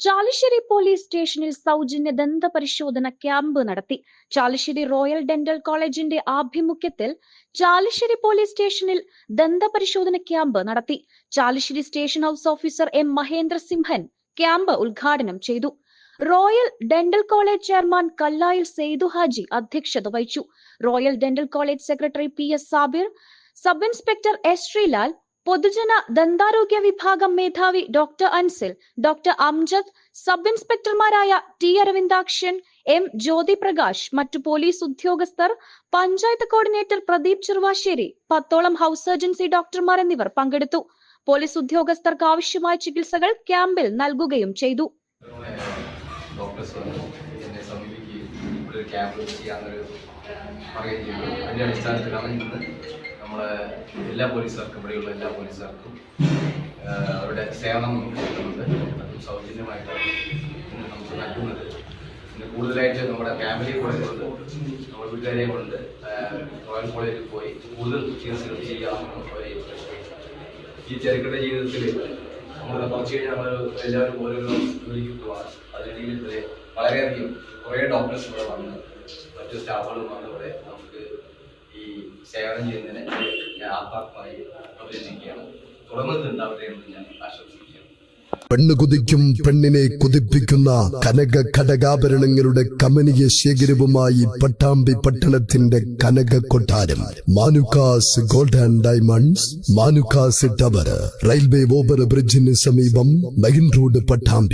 Chalissery police സ്റ്റേഷനിൽ സൗജന്യ ദന്ത പരിശോധന ക്യാമ്പ് നടത്തി. ചാലിശ്ശേരി റോയൽ ഡെന്റൽ കോളേജിന്റെ ആഭിമുഖ്യത്തിൽ ചാലിശ്ശേരി പോലീസ് സ്റ്റേഷനിൽ ദന്ത പരിശോധന ക്യാമ്പ് നടത്തി. Chalissery station house officer M Mahendra Simhan camp ഉദ്ഘാടനം ചെയ്തു. Royal dental college chairman Kallayil Saithu Haji അധ്യക്ഷത വഹിച്ചു. Royal dental college secretary P S Sabir sub inspector S Sreelal പൊതുജന ദന്താരോഗ്യ വിഭാഗം മേധാവി doctor Ansil doctor Amjad sub ഇൻസ്പെക്ടർമാരായ T Aravindakshan M Jyothi Prakash മറ്റു police ഉദ്യോഗസ്ഥർ പഞ്ചായത്ത് കോർഡിനേറ്റർ പ്രദീപ് ചെറുവാശ്ശേരി പത്തോളം ഹൗസ് സർജൻസി ഡോക്ടർമാർ എന്നിവർ പങ്കെടുത്തു. പോലീസ് ഉദ്യോഗസ്ഥർക്ക് ആവശ്യമായ ചികിത്സകൾ ക്യാമ്പിൽ നൽകുകയും ചെയ്തു. ക്യാമ്പ് ചെയ്യാന്നൊരു പറയുകയും അതിന്റെ അടിസ്ഥാനത്തിലാണ് ഇന്ന് നമ്മളെ എല്ലാ പോലീസുകാർക്കും ഇവിടെയുള്ള എല്ലാ പോലീസുകാർക്കും അവരുടെ സേവനം കിട്ടുന്നുണ്ട് അതും സൗജന്യമായിട്ടാണ് നമുക്ക് നൽകുന്നത്. പിന്നെ കൂടുതലായിട്ട് നമ്മുടെ ഫാമിലിയെ കൂടെ കൊണ്ട് നമ്മുടെ വീട്ടുകാരെ കൊണ്ട് റോയൽ കോളേജിൽ പോയി കൂടുതൽ ചികിത്സകൾ ചെയ്യാമെന്ന് ഈ ചെറുകിട ജീവിതത്തിൽ നമ്മൾ കുറച്ച് കഴിഞ്ഞാൽ നമ്മൾ എല്ലാവരും ഓരോരോ ജോലിക്ക് പോവാണ്. അതിനിടയിൽ വളരെയധികം കുറേ ഡോക്ടേഴ്സ് ഇവിടെ വന്ന് മറ്റു സ്റ്റാഫുകളും വന്ന് ഇവിടെ നമുക്ക് സേവനം ചെയ്യുന്നതിന് ഞാൻ ആത്മാർത്ഥമായി അഭിനന്ദിക്കുകയാണ് തുടർന്ന് ഉണ്ടാവട്ടെ എന്ന് ഞാൻ ആശംസിക്കുകയാണ്. പെണ്ണ് കുതിക്കും പെണ്ണിനെ കുതിപ്പിക്കുന്ന കനക ഘടകാഭരണങ്ങളുടെ കമനീയ ശേഖരവുമായി പട്ടാമ്പി പട്ടണത്തിന്റെ കനക കൊട്ടാരം. Manukkas gold and diamonds Manukkas tower railway over ബ്രിഡ്ജിന് സമീപം മെയിൻ റോഡ് പട്ടാമ്പി.